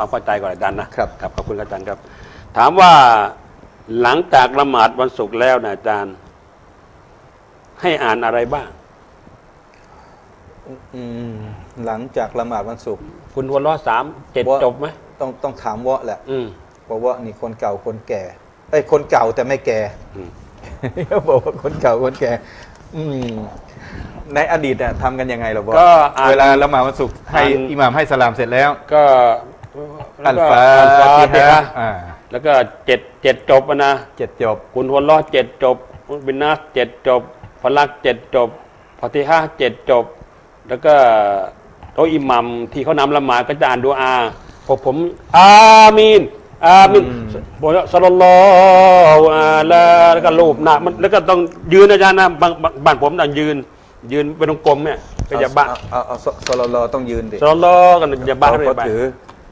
ความเข้าใจก่อนอาจารย์นะครับครับขอบคุณอาจารย์ครับ ถามว่าหลังจากละหมาดวันศุกร์แล้วนะอาจารย์ ให้อ่านอะไรบ้าง อืมหลังจากละหมาดวันศุกร์คุณวันล้อสามเจ็ดว่าจบไหมต้องต้องถามวะแหละอืมเพราะว่านี่คนเก่าคนแก่เอ้ยคนเก่าแต่ไม่แก่อืมเขาบอกว่าคนเก่าคนแก่ อืมในอดีตเนี่ยทำกันยังไงเหรอบอก็อ่านเวลาละหมาดวันศุกร์ให้อ่านอิหม่ามให้สลามเสร็จแล้ว ก็ อัลฟาอัลฟาติติฮะฮะอ่าแล้วก็เจ็ดเจ็ดจบอะนะเจ็ดจบ คุณวันล้อเจ็ดจบคุณบินนัสเจ็ดจบฟลักเจ็ดจบฟาติฮะเจ็ดจบ แล้วก็โตะอิหมัมที่เขานำละหมาดก็จะอ่านดูอาพวกผมอามีนอามีนบอกว่าสลลัลลอฮุอาลาแล้วก็รูปหน้ามันแล้วก็ต้องยืนอาจารย์นะบางบางบ้านผมต้องยืน ยืนเป็นวงกลมเนี่ยก็จะบ้าเอาเอาเอาเอาสลลอต้องยืนดิสลลัลลอฮ์กันจะบ้าเพเลยราะไปถือ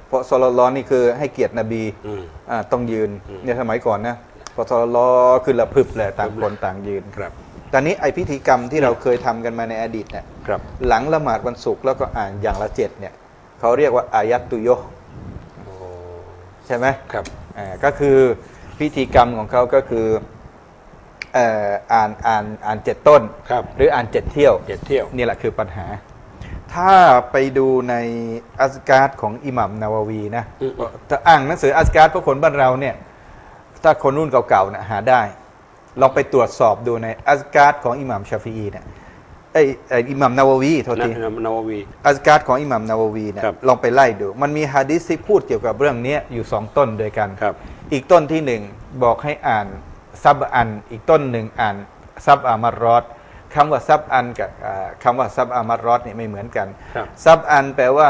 เพราะสลลอนี่คือให้เกียรตินบีอืมอ่าต้องยืนเนี่ยสมัยก่อนนะพอสลลอคือละพึบแหละต่างคนต่างยืนครับตอนนี้ไอพิธีกรรมที่เราเคยทำกันมาในอดีตเนี่ยครับหลังละหมาดวันศุกร์แล้วก็อ่านอย่างละเจ็ดเนี่ยเขาเรียกว่าอายัตตุโยะโอ้ใช่ไหมครับอ่าก็คือพิธีกรรมของเขาก็คือเอ่ออ่านอ่านอ่านเจ็ดต้นครับหรืออ่านเจ็ดเที่ยวเจ็ดเที่ยวนี่แหละคือปัญหา ถ้าไปดูในอัสการ์ดของอิหมัมนาวาวีนะอืมถ้าอ่านหนังสืออัสการ์ดพวกคนบ้านเราเนี่ย ถ้าคนรุ่นเก่าๆนะหาได้ ลองไปตรวจสอบดูในอัสการ์ดของอิหมัมชาฟีอีเนี่ยไอยเอยอิหมัมนาวาวีโทษนะทีนะนาววีอัสการ์ดของอิหมัมนาวาวีเนี่ยครับลองไปไล่ดู มันมีฮะดิษที่พูดเกี่ยวกับเรื่องเนี้ยอยู่สองต้นด้วยกันครับ อีกต้นที่หนึ่งบอกให้อ่านซับอัน อีกต้นหนึ่งอ่านซับอามารอด คำว่าซับอันกับอ่าคำว่าซับอามารอดเนี่ยไม่เหมือนกันครับซับอันแปลว่า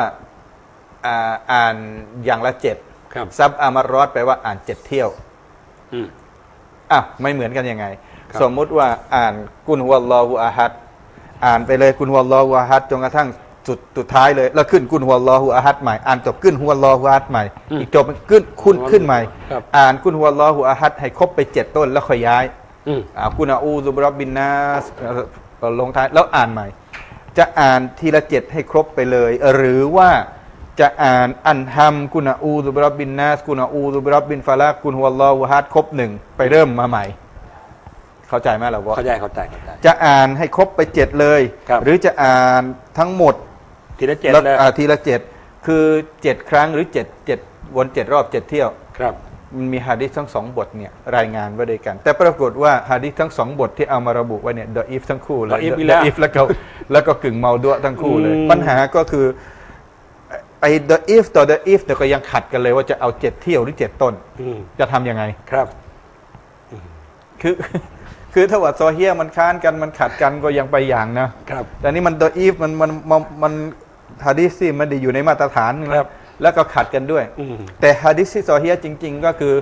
อ่าอ่านอย่างละเจ็ดครับซับอามารอดแปลว่าอ่านเจ็ดเที่ยวอืมอะไม่เหมือนกันยังไงครับสมมุติว่าอ่านกุนฮุวัลลอฮุอาฮัดอ่านไปเลยกุนฮุวัลลอฮุอาฮัดจนกระทั่งสุดสุดท้ายเลยแล้วขึ้นกุนฮุวัลลอฮุอาฮัดใหม่อ่านจบขึ้นฮุวัลลอฮุอาฮัดใหม่อีกจบขึ้นขึ้นขึ้นใหม่ครับอ่านกุนฮุวัลลอฮุอาฮัดให้ครบไปเจ็ดต้นแล้วค่อยย้าย อืมอ่ากุนอาอูซุบรับบินนาสเอ่อลงท้ายแล้วอ่านใหม่ จะอ่านทีละเจ็ดให้ครบไปเลย หรือว่าจะอ่านอันฮัมกุนอาอูซุบรับบินนาสกุนอาอูซุบรับบินฟาลักกุนฮุวัลลอฮุอาฮัดครบหนึ่งไปเริ่มมาใหม่ เข้าใจไหมล่ะว่าเข้าใจเข้าใจเข้าใจ จะอ่านให้ครบไปเจ็ดเลย ครับ หรือจะอ่านทั้งหมดทีละเจ็ดแล้วเลยอ่าทีละเจ็ดคือเจ็ดครั้งหรือเจ็ดเจ็ดวนเจ็ดรอบเจ็ดเที่ยว ครับ มันมีฮะดิษทั้งสองบทเนี่ยรายงานไว้ด้วยกัน แต่ปรากฏว่าฮะดิษทั้งสองบทที่เอามาระบุไว้เนี่ยดออีฟทั้งคู่เลยดออีฟอีกแล้วอีฟแล้วก็แล้วก็กึ่งเมาด้วยทั้งคู่เลยอืมปัญหาก็คือไอ้ดออีฟต่อดออีฟเนี่ยก็ยังขัดกันเลยว่าจะเอาเจ็ดเที่ยวหรือเจ็ดต้นอืมจะทำยังไงครับคือคือถ้าว่าโซเฮียมันค้านกันมันขัดกันก็ยังไปอย่างนะครับแต่นี่มันดออีฟมันมันมันมันฮะดิษที่มันได้อยู่ในมาตรฐานหนึ่งครับ แล้วก็ขัดกันด้วยอืมแต่ฮะดิษที่ซอเฮียจริง ๆ ก็คือ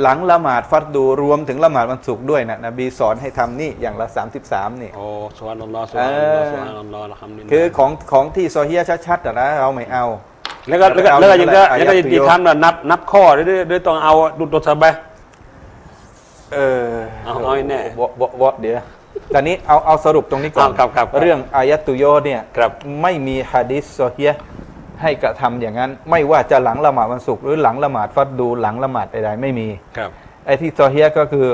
หลังละหมาดฟัดดูรวมถึงละหมาดวันศุกร์ด้วยนะนบีสอนให้ทำนี่อย่างละ 33 นี่โอ้สวานัลลอฮ์สวานัลลอฮ์สวานัลลอฮ์ละฮัมดุลิลลาห์คือของของที่ซอเฮียชัดๆแต่นะเราไม่เอา แล้วก็แล้วก็เอาแล้วก็ยังก็อายัยังดก็ตุโยตีทำน่ะนับนับข้อด้วยด้วยต้องเอาดูตัวสบายเออเอาเอาให้แน่วะวะวะเดี๋ยวตอนนี้เอาเอาสรุปตรงนี้ก่อนเอาครับครับครับเรื่องอายะตุโยเนี่ยครับไม่มีฮะดิษซอเฮีย ให้กระทำอย่างนั้น ไม่ว่าจะหลังละหมาดวันศุกร์หรือหลังละหมาดฟัดดูหลังละหมาดใดๆไม่มีครับไอ้ที่ซอเฮียก็คือ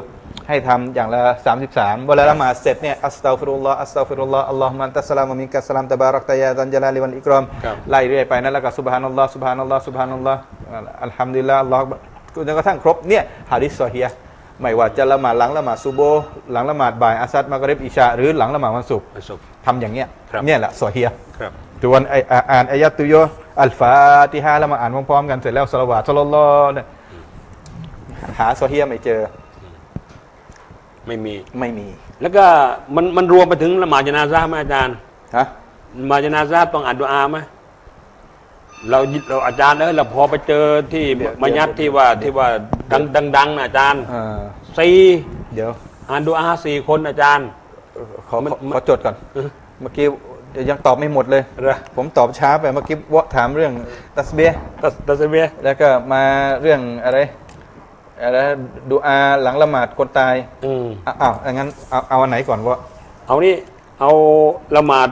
ให้ทำอย่างละ 33 เวลาละหมาดเสร็จเนี่ยอัสตัฟิรุลลอฮ์อัสตัฟิรุลลอฮ์อัลลอฮุมันตัสสลามุมินกัสสลามตะบารักตะยาตันจลาลิวันอิกรอมครับไล่เรื่อยไปนั่นแล้วก็ซุบฮานัลลอฮ์ซุบฮานัลลอฮ์ซุบฮานัลลอฮ์อัลฮัมดุลิลลาห์อัลลอฮ์จนกระทั่งครบเนี่ยฮะดิษซอเฮีย ไม่ว่าจะละหมาดหลังละหมาดซุโบห์หลังละหมาดบ่ายอาซัดมากริบอิชา หรือหลังละหมาดวันศุกร์ประสบ ทำอย่างเงี้ยครับเนี่ยแหละซอเฮียครับส่วนไออ่าอ่านอายะตุโยอัลฟาติฮะแล้วมาอ่านพร้อมๆกันเสร็จแล้วสลาวาตสลลลอฮ์เนี่ยหาซอเฮียไม่เจอไม่มี ไม่มีแล้วก็มันมันรวมไปถึงละหมาดจนาซาไหมอาจารย์ฮะ ละหมาดจนาซาต้องอ่านดุอาไหม เราเราอาจารย์เออเราพอไปเจอที่มายัดที่ว่าที่ว่าดังดังดังนะอาจารย์เอ่อสี่เดี๋ยวอ่านดุอาสี่คนอาจารย์ขอมันขอมันขอจดก่อน เออ เมื่อกี้ยังตอบไม่หมดเลย เหรอผมตอบช้าไปเมื่อกี้วะถามเรื่องตัสเบียห์ตัสตัสเบียแล้วก็มาเรื่องอะไรอะไรดูอาหลังละหมาดคนตายอืมอะอ้าวงั้นเอาเอาอันไหนก่อนวะเอานี่เอาละหมาด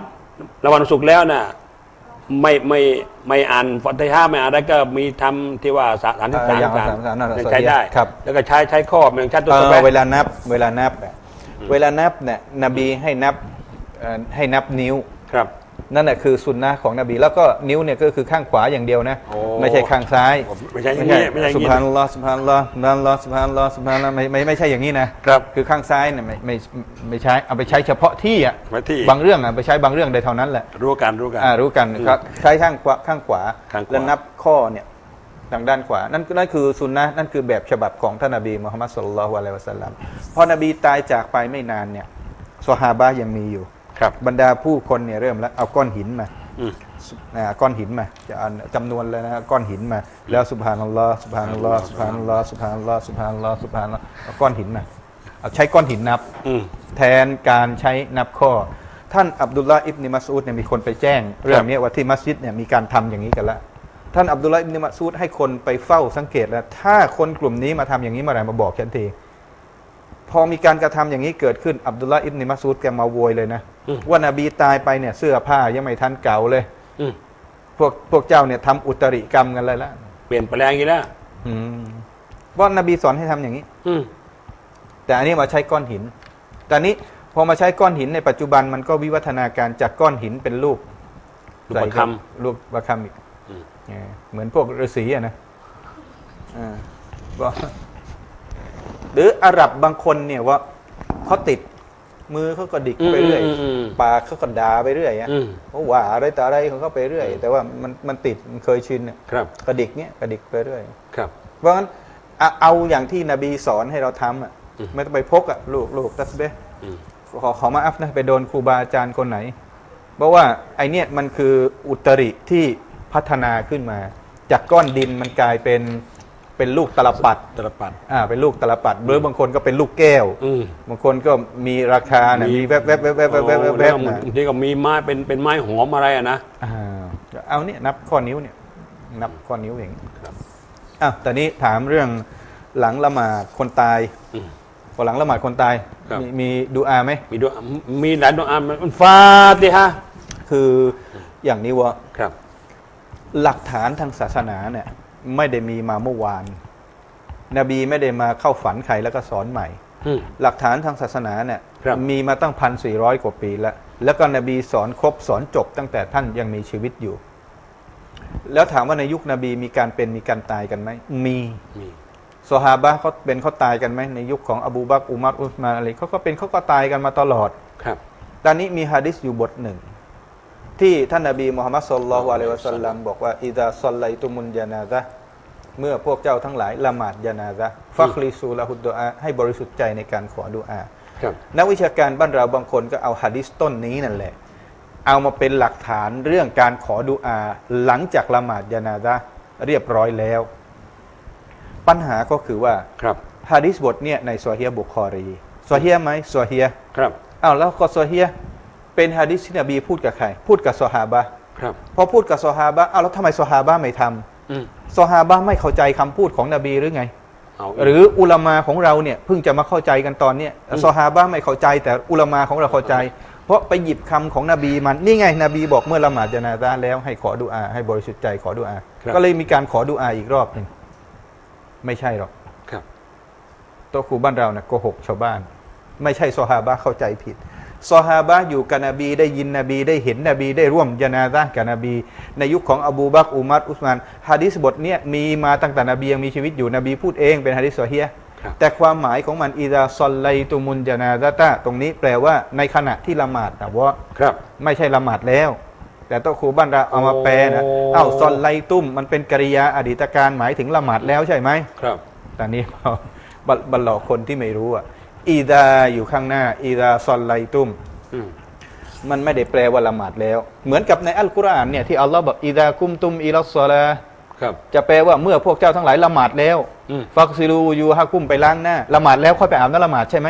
ละหมาดวันศุกร์แล้วน่ะ ไม่ไม่ไม่อ่านฟัตติฮะห์ไม่อ่านอะไรก็มีทำที่ว่าสาสามที่เอ่สาอมอย่างสามสามสามนั่นแหละใช้ได้ครับแล้วก็ใช้ใช้ข้อเหมือนชัดตัวเอ่สอเปะเวลานับ เวลานับอะเวลานับเนี่ยนบีให้นับเอ่อให้นับนิ้วครับ นั่นแหละคือสุนนะของนบี แล้วก็นิ้วเนี่ยก็คือข้างขวาอย่างเดียวนะ โอ้ ไม่ใช่ข้างซ้ายไม่ใช่อย่างนี้ไม่ใช่อย่างนี้สุภานัลลอฮ์สุภานัลลอฮ์สุภานัลลอฮ์สุภานัลลอฮ์สุภานัลลอฮ์ไม่ไม่ไม่ใช่อย่างนี้นะ ครับ คือข้างซ้ายเนี่ยไม่ไม่ไม่ใช้เอาไปใช้เฉพาะที่อะไว้ที่ บางเรื่องอะไปใช้บางเรื่องได้เท่านั้นแหละรู้กันรู้กัน อ่ารู้กันครับใช้ข้างขวาข้างขวาข้างขวา แล้วนับข้อเนี่ยทางด้านขวานั่นนั่นคือสุนนะนั่นคือแบบฉบับของท่านนบีมุฮัมมัดสุลลัลลอฮุอะลัยฮิวะสัลลัมพอนบีตายจากไปไม่นานเนี่ยซอฮาบะห์ยังมีอยู่ ครับบรรดาผู้คนเนี่ยเริ่มแล้วเอาก้อนหินมาอืมอ่าก้อนหินมาจะเอาจำนวนเลยนะก้อนหินมา แล้วสุบฮานัลลอฮ์สุบฮานัลลอฮ์สุบฮานัลลอฮ์สุบฮานัลลอฮ์สุบฮานัลลอฮ์สุบฮานัลลอฮ์เอาก้อนหินมาเอาใช้ก้อนหินนับ อืม แทนการใช้นับข้อ ท่านอับดุลลาห์อิบนิมัสอูดเนี่ยมีคนไปแจ้ง เรื่องนี้ว่าที่มัสยิดเนี่ยมีการทำอย่างนี้กันแล้วท่านอับดุลลาห์อิบนิมัสอูดให้คนไปเฝ้าสังเกตแล้ว ถ้าคนกลุ่มนี้มาทำอย่างนี้เมื่อไหร่มาบอกฉันที พอมีการกระทำอย่างนี้เกิดขึ้นอับดุลลาห์อิบนิมัสอูดแกมาโวยเลยนะอืมว่านบีตายไปเนี่ยเสื้อผ้ายังไม่ทันเก่าเลยอืมพวกพวกเจ้าเนี่ยทำอุตริกรรมกันเลยละเปลี่ยนแปลงอย่างนี้แล้วอืมเพราะนบีสอนให้ทำอย่างนี้ อืมแต่อันนี้มาใช้ก้อนหิน แต่นี้พอมาใช้ก้อนหินในปัจจุบันมันก็วิวัฒนาการจากก้อนหินเป็นรูปรูปประครูปประคำอีกอืมเออเหมือนพวกฤาษีอะนะอ่าบอก หรืออาหรับบางคนเนี่ยว่าเขาติดมือเขาก็ดิกไปเรื่อยอืมอืมอืมปากเขาก็ด่าไปเรื่อยอะอืม เขาว่าอะไรแต่อะไรของเขาไปเรื่อย แต่ว่ามันมันติดมันเคยชินเนี่ยครับกระดิกเนี่ยกระดิกไปเรื่อย ครับ เพราะงั้นเอาเอาอย่างที่นบีสอนให้เราทำอะอืม ไม่ต้องไปพกอะลูกลูกตัสเบะอืม ขอขอมาอัฟนะไปโดนครูบาอาจารย์คนไหน เพราะว่าไอเนี่ยมันคืออุตริที่พัฒนาขึ้นมา จากก้อนดินมันกลายเป็น เป็นลูกตลปัดตลปัดอ่าเป็นลูกตลปัดหรือบางคนก็เป็นลูกแก้วบางคนก็มีราคาเนี่ยมีแวบแวบแวบแวบแวบแวบแวบนี่ก็มีไม้เป็นเป็นไม้หอมอะไรอะนะเอาเนี่ยนับข้อนิ้วเนี่ยนับข้อนิ้วเองครับอะแต่นี้ถามเรื่องหลังละหมาดคนตายพอหลังละหมาดคนตายมีมีดูอาไหมมีดูมีหลายดูอามันฟาติฮะคืออย่างนี้วะครับ หลักฐานทางศาสนาเนี่ย ไม่ได้มีมาเมื่อวาน นบีไม่ได้มาเข้าฝันใครแล้วก็สอนใหม่อืมหลักฐานทางศาสนาเนี่ยครับมีมาตั้งพันสี่ร้อยกว่าปีแล้ว แล้วก็นบีสอนครบสอนจบตั้งแต่ท่านยังมีชีวิตอยู่ แล้วถามว่าในยุคนบีมีการเป็นมีการตายกันไหมมีมีซอฮาบะห์เขาเป็นเขาตายกันไหมในยุคของอบูบักรอุมัรอุสมานอะไรเขาก็เป็นเขาก็ตายกันมาตลอดครับ ตอนนี้มีฮะดิษอยู่บทหนึ่ง ที่ท่านนบีมุฮัมมัดสุลลัลลอฮุอะลัยฮิวะสัลลัมบอกว่าอิดาซัลไลตุมุนยานาซะห์เมื่อพวกเจ้าทั้งหลายละหมาดยานาซะห์ฟักลิซูละฮุดดุอาให้บริสุทธิ์ใจในการขอดุอาครับนักวิชาการบ้านเราบางคนก็เอาฮะดิษต้นนี้นั่นแหละ เอามาเป็นหลักฐานเรื่องการขอดุอา หลังจากละหมาดยานาซะห์เรียบร้อยแล้ว ปัญหาก็คือว่าครับฮะดิษบทเนี่ยในซอฮียบุคอรีซอฮียไหมซอฮียครับอ้าวแล้วก็ซอฮีย เป็นฮะดิษที่นบีพูดกับใคร พูดกับซอฮาบะห์ครับพอพูดกับซอฮาบะห์อ้าวแล้วทำไมซอฮาบะห์ไม่ทำอืมซอฮาบะห์ไม่เข้าใจคำพูดของนบีหรือไงเอากหรืออุลามาของเราเนี่ยเพิ่งจะมาเข้าใจกันตอนเนี้ยซอฮาบะห์ไม่เข้าใจ แต่อุลามาของเราเข้าใจ เพราะไปหยิบคำของนบีมันนี่ไงนบีบอกเมื่อละหมาดจนาซะห์แล้วให้ขอดุอา ให้บริสุทธิ์ใจขอดุอาครับก็เลยมีการขอดุอาอีกรอบหนึ่งไม่ใช่หรอกครับโตัวครูบ้านเราเนี่ยโกหกชาวบ้าน ไม่ใช่ซอฮาบะห์เข้าใจผิด ซอฮาบะห์อยู่กับนบีได้ยินนบีได้เห็นนบีได้ร่วมยานาซะห์กับนบี ในยุคของอบูบักรอุมัรอุสมานฮะดิษบทเนี้ยมีมาตั้งแต่นบียังมีชีวิตอยู่นบีพูดเองเป็นฮะดิษซอฮียห์ครับแต่ความหมายของมันอิดาซอลไลตุมุนยานาซะตะตรงนี้แปลว่าในขณะที่ละหมาดนะว่าครับ ไม่ใช่ละหมาดแล้ว แต่โต๊ะครูบ้านเราเอามาแปลนะโอ้เอ้าซอลไลตุมมันเป็นกริยาอดีตการหมายถึงละหมาดแล้วใช่ไหมครับตอนนี้บัลบัลหลอกคนที่ไม่รู้อะ อีดาอยู่ข้างหน้าอีดาซอลไลตุมอืมมันไม่ได้แปลว่าละหมาดแล้ว เหมือนกับในอัลกุรอานเนี่ยที่อัลลอฮ์บอกอีดากุมตุมอีลัสซอลาครับจะแปลว่าเมื่อพวกเจ้าทั้งหลายละหมาดแล้วอืมฟักซิลูยูฮากุมไปล้างหน้าละหมาดแล้วค่อยไปอาบน้ำละหมาดใช่ไหม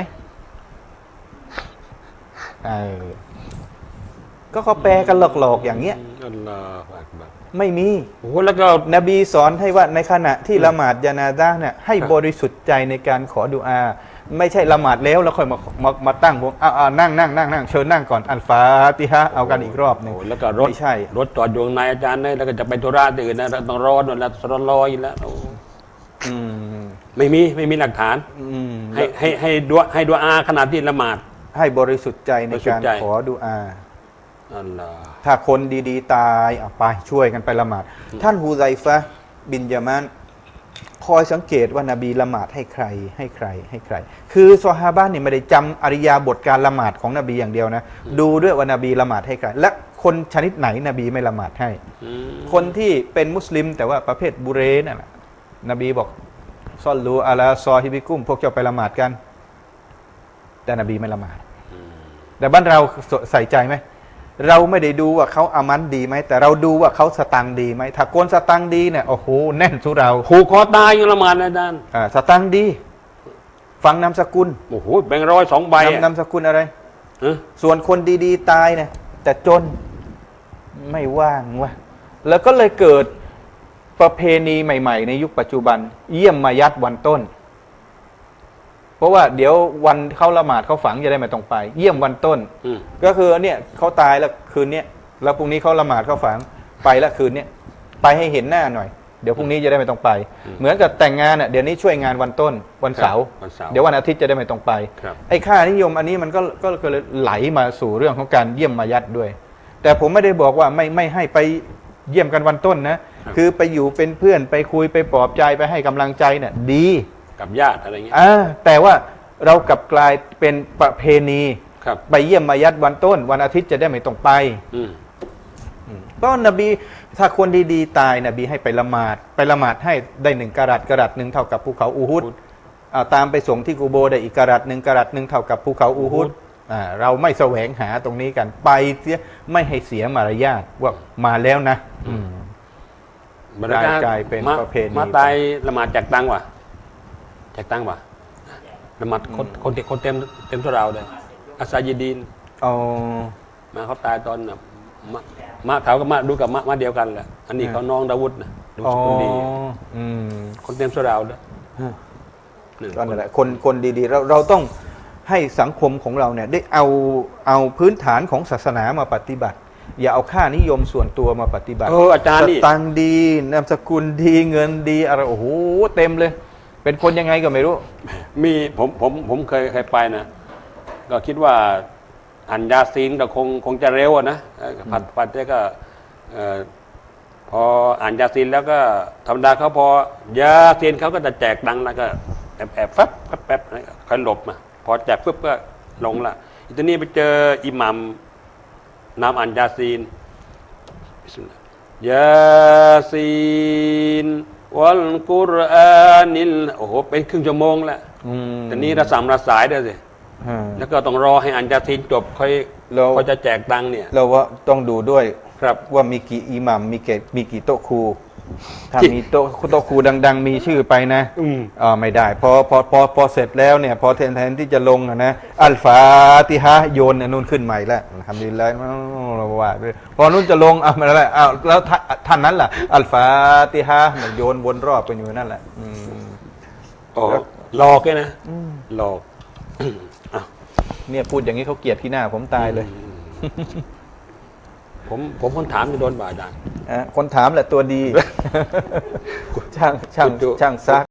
เออก็เขาแปลกันหลอกๆอย่างเงี้ยอัลลอฮฺอักบัรไม่มีโอ้โหแล้วก็นบีสอนให้ว่าในขณะที่ละหมาดยานาซะห์เนี่ยให้บริสุทธิ์ใจในการขอดุอา ไม่ใช่ละหมาดแล้วแล้วค่อยมามามาตั้งวงอ่าอ่านั่งนั่งนั่งนั่งเชิญนั่งก่อนอันฟาติฮะเอากันอีกรอบหนึ่งโอ้แล้วก็รถไม่ใช่ รถจอดอยู่ข้างในอาจารย์เนี่ยแล้วก็จะไปธุระที่อื่นนะต้องรอหน่อยแล้วรอรออีกแล้วโอ้อืมไม่มีไม่มีหลักฐาน อืมให้ให้ให้ดัวให้ดัวอาขณะที่ละหมาด ให้บริสุทธิ์ใจในบริสุทการธิ์ใจ ขอดูอา อัลลอฮ์ ถ้าคนดีๆ ตายเอาไปช่วยกันไปละหมาด ท่านฮูไซฟะห์บินยามาน คอยสังเกตว่านาบีละหมาดให้ใครให้ใครให้ใคร คือซอฮาบะห์เนี่ยไม่ได้จำอริยาบทการละหมาดของนบีอย่างเดียวนะ ดูด้วยว่านาบีละหมาดให้ใคร และคนชนิดไหนนบีไม่ละหมาดให้อืมคนที่เป็นมุสลิม แต่ว่าประเภทบุเรนั่นแหละนบีบอกซอลลูอาลาซอฮิบิกุม พวกเจ้าไปละหมาดกัน แต่นบีไม่ละหมาด แต่บ้านเราใส่ใจไหม เราไม่ได้ดูว่าเขาอามันดีไหมแต่เราดูว่าเขาสตังค์ดีไหมถ้าโกนสตังค์ดีเนี่ยโอ้โหแน่นสุเราผูกคอตายอยู่ละหมาดนะอาจารย์อ่าสตังค์ดี ฟังนามสกุลโอ้โหแบงค์ร้อยสองใบนามอะนามสกุลอะไรเอ้อส่วนคนดีๆ ตายเนี่ยแต่จนไม่ว่างวะแล้วก็เลยเกิดประเพณีใหม่ ๆ ในยุคปัจจุบัน เยี่ยมมายัดวันต้น เพราะว่าเดี๋ยววันเขาละหมาดเขาฝังจะได้ไม่ต้องไป เยี่ยมวันต้น อืม ก็คือเนี่ยเขาตายแล้วคืนเนี้ยแล้วพรุ่งนี้เขาละหมาดเขาฝังไปแล้วคืนเนี้ยไปให้เห็นหน้าหน่อย เดี๋ยวพรุ่งนี้จะได้ไม่ต้องไปเหมือนกับแต่งงานอะเดี๋ยวนี้ช่วยงานวันต้นวันเสาร์วันเสาร์ เดี๋ยววันอาทิตย์จะได้ไม่ต้องไป ครับ ไอ้ค่านิยมอันนี้มันก็ก็ก็เลยไหลมาสู่เรื่องของการเยี่ยมมายัดด้วย แต่ผมไม่ได้บอกว่าไม่ไม่ให้ไปเยี่ยมกันวันต้นนะคือไปอยู่เป็นเพื่อนไปคุยไปปลอบใจไปให้กำลังใจเนี่ยดี กับญาติอะไรเงี้ยอ่าแต่ว่าเรากลับกลายเป็นประเพณีครับไปเยี่ยมมายัดวันต้น วันอาทิตย์จะได้ไม่ต้องไปอืมเพราะนบีถ้าคนดีๆ ตายนบีให้ไปละหมาด ไปละหมาดให้ได้หนึ่งกะรัตกะรัตหนึ่งเท่ากับภูเขาอูฮุดอ่าตามไปส่งที่กูโบได้อีกกะรัตหนึ่งกะรัตหนึ่งเท่ากับภูเขาอูฮุดอ่าเราไม่แสวงหาตรงนี้กันไปเสียไม่ให้เสียมารยาทว่ามาแล้วนะ อืม บรรดกลายเป็นมาประเพณี มาตายละหมาดแจกตังค์วะ แจกตังค์วะละหมาดคนคนเต็มคนเต็มเต็มตัวเราเลยอาซายีดีนเอามาเขาตายตอนน่ะมามาเขาก็มาดูกับมามาเดียวกันแหละอันนี้เขาน้องดาวุฒนะดูอ๋อสกุลดีอืมคนเต็มตัวเราเลยหนึ่งก็นั่นแหละคนคนดีๆ เราเราต้องให้สังคมของเราเนี่ยได้เอาเอาพื้นฐานของศาสนามาปฏิบัติ อย่าเอาค่านิยมส่วนตัวมาปฏิบัติเอออาจารย์นี่สตังค์ดีนามสกุลดีเงินดีอะไรโอ้โหเต็มเลย เป็นคนยังไงก็ไม่รู้ มีผมผมผมเคยเคยไปนะ ก็คิดว่าอันยาซีนก็คงคงจะเร็วอะนะเอ่อผัดผัดเนี่ยก็เอ่อพออ่านยาซีนแล้วก็ธรรมดาเขาพอยาซีนเขาก็จะแจกดังแล้วก็แอบแอบแฟบแป๊บแป๊บค่อยหลบมาพอแจกปุ๊บก็ลงละอีตอนนี้ไปเจออิหมัมนำอ่านยาซีนบิสมิลลาห์ยาซีน วัลกุรอานิลโอ้โหเป็นครึ่งชั่วโมงแล้วอืมแต่นี้ระสามระสายด้วยสิอ่าแล้วก็ต้องรอให้อันยาซีนจบค่อยแล้วค่อยจะแจกตังค์เนี่ย เราว่าต้องดูด้วยครับว่ามีกี่อิหมัมมีเกตมีกี่โต๊ะครู ถ้าที่มีโต๊ะโต๊ะครูดัง ๆ มีชื่อไปนะอืมอ่าไม่ได้พอพอพอพอเสร็จแล้วเนี่ย พอแทนแทนที่จะลงอะนะอัลฟาติฮะโยนอันนู้นขึ้นใหม่แล้วทำดีแล้วเราว่าด้วยพอนู้นจะลงเอามาแล้วอ้าวแล้วท่าท่านนั้นล่ะ อัลฟาติฮะมันโยนวนรอบกันอยู่นั่นแหละอืมโอ้หลอกเลยนะหลอกอะเนี่ยพูดอย่างนี้เขาเกลียดที่หน้าผมตายเลย ผมผมคนถามจะโดนบาดาลอะคนถามแหละตัวดี ช่างช่างจุช่างซัก